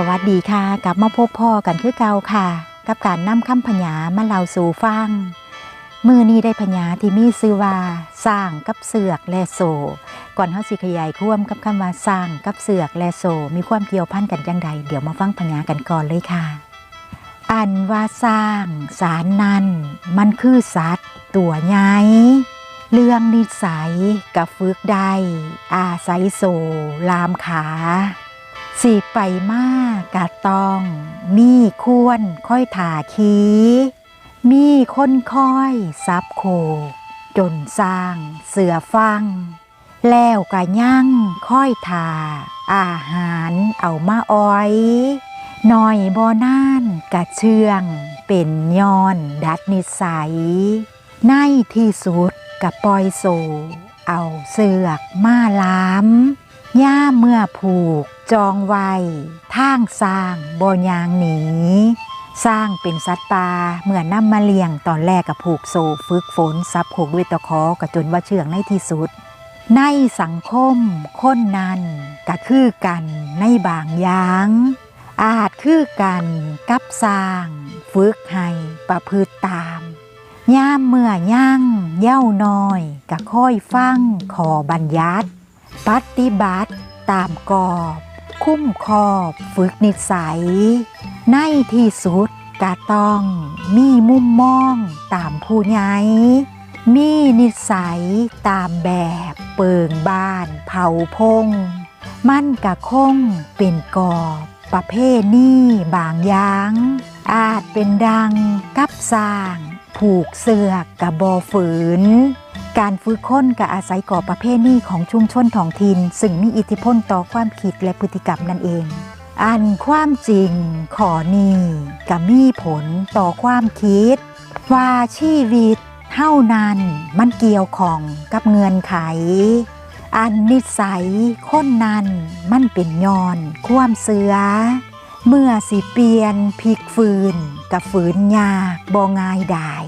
สวัสดีค่ะ กลับมาพบพ่อกันคือเก่าค่ะ กับการนำคำพญามาเล่าสู่ฟังมือนี้ได้พญาที่มีชื่อว่าสร้างกับเสือกและโซ ก่อนเฮาสิขยายควมกับคำว่าสร้างกับเสือกและโซ มีความเกี่ยวพันกันจังใดเดี๋ยวมาฟังพญากันก่อนเลยค่ะ อันว่าสร้างสารนั้นมันคือสัตว์ตัวใหญ่เรื่องนิสัยกับฝึกได้อาศัยโซลามขา สิไปมากกะตอง มีควรค่อยถาขีมีคนค่อยซับโค จนสร้างเสือฟัง แล้วกะยั่งค่อยถาอาหารเอามาอ้อยหน่อยบ่น่านกะเชื่อง เป็นย้อนดัดนิสัย ในที่สุดกะปล่อยโซเอาเสือกมาล้ำย่าเมื่อผูก จองไว้ทางสร้างบ่ยางหนี สร้างเป็นสัตว์ป่าเมื่อนำมาเลี้ยงตอนแรกกับผูกโซฝึกฝนซับผูกด้วยตะขอกระจนว่าเชื่องในที่สุด ในสังคมคนนั้นก็คือกันในบางอย่างอาจคือกันกับสร้าง ฝึกให้ประพฤติตามย่ามเมื่อย่างเย่าน้อยก็ค่อยฟังขอบัญญัติ ปฏิบัติตามกรอบ คุ้มครอบฝึกนิสัย ในที่สุดก็ต้องมีมุมมองตามผู้ใหญ่มีนิสัยตามแบบเปิงบ้านเผาพง มันกะคงเป็นกอบประเภทนี้บางอย่าง อาจเป็นดังกับสร้าง ผูกเสือกกับบอฝืน การฝึกค้นกับอาศัยก่อประเภทนี้ของชุมชนท้องถิ่นซึ่งมีอิทธิพลต่อความคิดและพฤติกรรมนั่นเอง อันความจริงขอนี้ก็มีผลต่อความคิด ว่าชีวิตเท่านั้นมันเกี่ยวของกับเงื่อนไข อันนิสัยคนนั้นมันเป็นยอนความเสือ เมื่อสิเปลี่ยนพลิกฟืนกับฝืนยากบ่ง่ายไดาย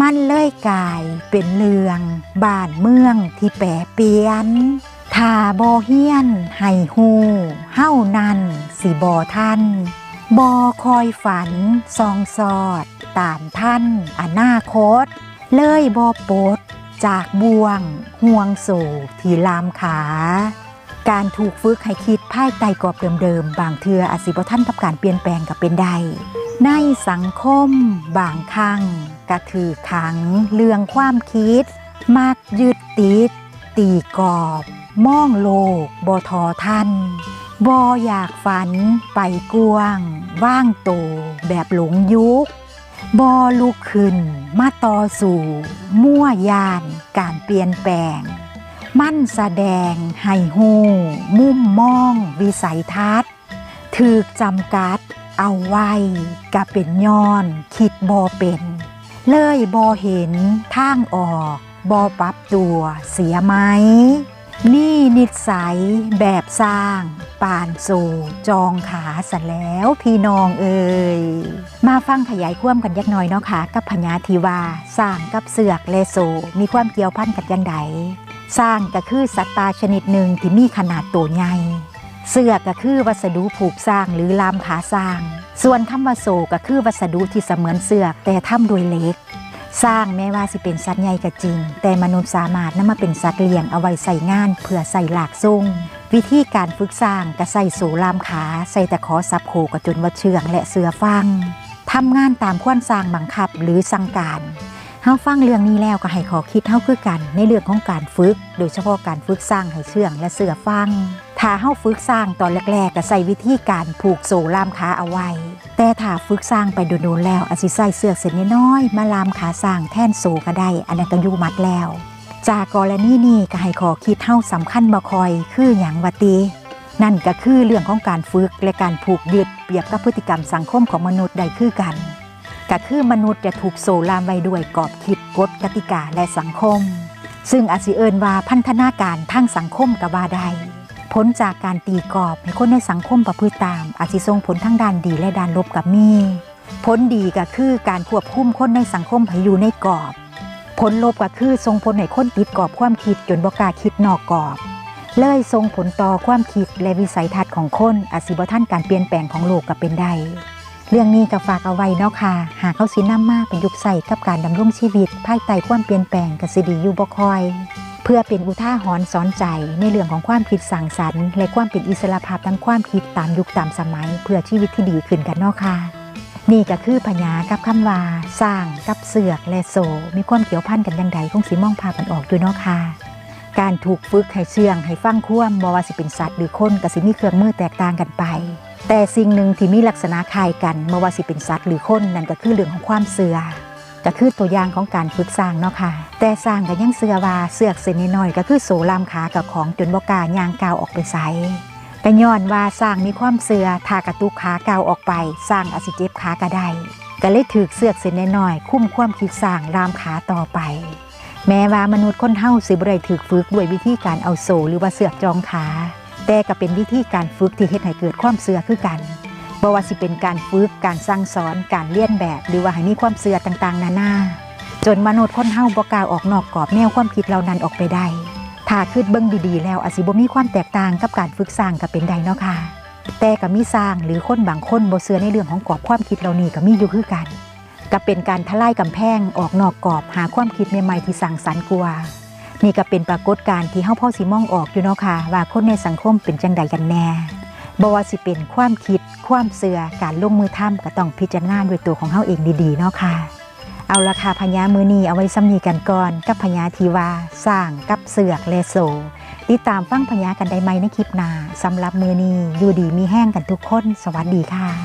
มันเลยกลายเป็นเรื่องบ้านเมืองที่แปรเปลี่ยนถ้าบ่เฮียนให้ฮูเฮ้านันสิบ่ท่านบ่คอยฝันซองสอด ตามท่านอนาคต เลยบ่ปดจากบ่วงห่วงโศกที่ลามขา การถูกฝึกให้คิดภายใต้กรอบเดิมๆ บางเทืออาจสิบ่ท่านกับการเปลี่ยนแปลงกับเป็นได้ ในสังคมบางครั้งกระถือขังเรื่องความคิด มักยึดติด ตีกรอบมองโลกบทอท่านบ่อยากฝันไปกวง ว่างโตแบบหลงยุคบ่ลุกขึ้นมาต่อสู่ มั่วยานการเปลี่ยนแปลง มั่นแสดงให้หู มุ่มมอง วิสัยทัศน์ถือจำกัด เอาไว้กะเป็นย้อน คิดบ่เป็น เลยบ่เห็นทางออกบ่ปรับตัวเสียไหม นี่นิสัยแบบสร้างป่านสู่จองขาสะแล้วพี่น้องเอ่ยมาฟังขยายความกันยักหน่อยเนาะค่ะกับพญาทีวาสร้างกับเสือกแลโซมีความเกี่ยวพันกันยังไงสร้างก็คือสัตว์ป่าชนิดหนึ่งที่มีขนาดตัวใหญ่ เสือกก็คือวัสดุผูกสร้างหรือลามขาสร้าง ส่วนคำว่าโซก็คือวัสดุที่เสมือนเสือกแต่ทำโดยเหล็ก สร้างแม้ว่าสิเป็นสัตว์ใหญ่ก็จริง แต่มนุษย์สามารถนำมาเป็นสัตว์เลี้ยงเอาไว้ใส่งานเพื่อใส่หลากซุ่งวิธีการฝึกสร้างก็ใส่โสลามขาใส่แต่ขอซับโคกจนว่าเชืองและเสือฟังทำงานตามควรสร้างบังคับหรือสั่งการเฮาฟังเรื่องนี้แล้วก็ให้ขอคิดเฮาคือกัน ในเรื่องของการฝึก โดยเฉพาะการฝึกสร้างให้เชื่องและเสือฟัง ถ้าเฮาฝึกสร้างตอนแรกๆก็ใส่วิธีการผูกโซ่ล่ามขาเอาไว้ แต่ถ้าฝึกสร้างไปโดนๆแล้วอาจสิใส่เสือกเส้นน้อยๆมาลามขาสร้างแท่นโซ่ก็ได้ อันนั้นก็อยู่มัดแล้ว จากกรณีนี้ก็ให้ขอคิดเท่าสำคัญบ่คอย คืออย่างวาตีนั่นก็คือเรื่องของการฝึกและการผูกยึดเปรียบกับพฤติกรรมสังคมของมนุษย์ได้คือกันก็คือมนุษย์จะถูกโซ่ลามไว้ด้วยกรอบคิดกฎกติกาและสังคม ซึ่งอาจสิเอินว่าพันธนาการทางสังคมกับว่าได้ ผลจากการตีกรอบให้คนในสังคมประพฤติตาม อาจสิส่งผลทั้งด้านดีและด้านลบกับมีผลดีก็คือการควบคุมคนในสังคมให้อยู่ในกรอบผลลบก็คือส่งผลให้คนติดกรอบความคิดจนบ่กล้าคิดนอกกรอบ เลยส่งผลต่อความคิดและวิสัยทัศน์ของคนอาจสิบท่านการเปลี่ยนแปลงของโลกก็เป็นได้เรื่องนี้ก็ฝากเอาไว้เนาะค่ะ หากเขาสินำมาเป็นยุคใส่กับการดำรงชีวิตภายใต้ความเปลี่ยนแปลงก็สิดีอยู่บ่คอย เพื่อเป็นอุทาหรณ์สอนใจในเรื่องของความคิดสร้างสรรค์และความเป็นอิสระภาพทางความคิดตามยุคตามสมัย เพื่อชีวิตที่ดีขึ้นกันเนาะค่ะนี่ก็คือพญากับคำว่าสร้างกับเสือกและโซ มีความเกี่ยวพันกันยังไงคงสิมองภากันออกอยู่เนาะค่ะการถูกฝึกให้เชื่องให้ฟังคว่ำบ่ว่าสิเป็นสัตว์หรือคนก็สิมีเครื่องมือแตกต่างกันไป แต่สิ่งหนึ่งที่มีลักษณะคล้ายกันบว่าสิเป็นสัตว์หรือคนนั่นก็คือเรื่องของความเสือก็คือตัวอย่างของการฝึกสร้างเนาะค่ะ แต่สร้างก็ยังเสือว่าเสือกเส้นน้อยก็คือโซลามขากับของจนบกล้าย่างกาวออกไปไสก็ย้อนว่าสร้างมีความเสือถ้ากระตุกขากาวออกไป สร้างอาจสิเจ็บขาก็ได้ก็เลยถือเสือกเส้นน้อยคุ้มความคิดสร้างรามขาต่อไป แม้ว่ามนุษย์คนเฮาสิบได้ถูกฝึกด้วยวิธีการเอาโซหรือว่าเสือกจองขา แต่ก็เป็นวิธีการฝึกที่เฮ็ดให้เกิดความเสือคือกันบ่ว่าสิเป็นการฝึกการสั่งสอนการเลียนแบบ หรือว่าให้มีความเสือต่างๆ นานา จนมนุษย์คนเฮาบ่กล้าออกนอกกรอบแนวความคิดเหล่านั้นออกไปได้ถ้าคิดเบิ่งดีๆ แล้วอาจสิบ่มีความแตกต่างกับการฝึกสร้างก็เป็นได้เนาะค่ะ แต่ก็มีสร้างหรือคนบางคนบ่เชื่อในเรื่องของกรอบความคิดเหล่านี้ก็มีอยู่คือกันก็เป็นการทลายกำแพงออกนอกกรอบหาความคิดใหม่ๆที่สร้างสรรค์กว่านี่ก็เป็นปรากฏการณ์ที่เฮาพ่อสิมองออกอยู่เนาะค่ะว่าคนในสังคมเป็นจังใดกันแน่บ่ว่าสิเป็นความคิด ความเสื่อการลงมือทำก็ต้องพิจารณาด้วยตัวของเฮาเองดีๆเนาะค่ะ เอาราคาพญามือนีเอาไว้ซ้ำนีกันก่อน กับพญาทีวาสร้างกับเสือกเลโซติดตามฟังพญากันได้ไหมในคลิปหน้าสำหรับมือนีอยู่ดีมีแห้งกันทุกคน สวัสดีค่ะ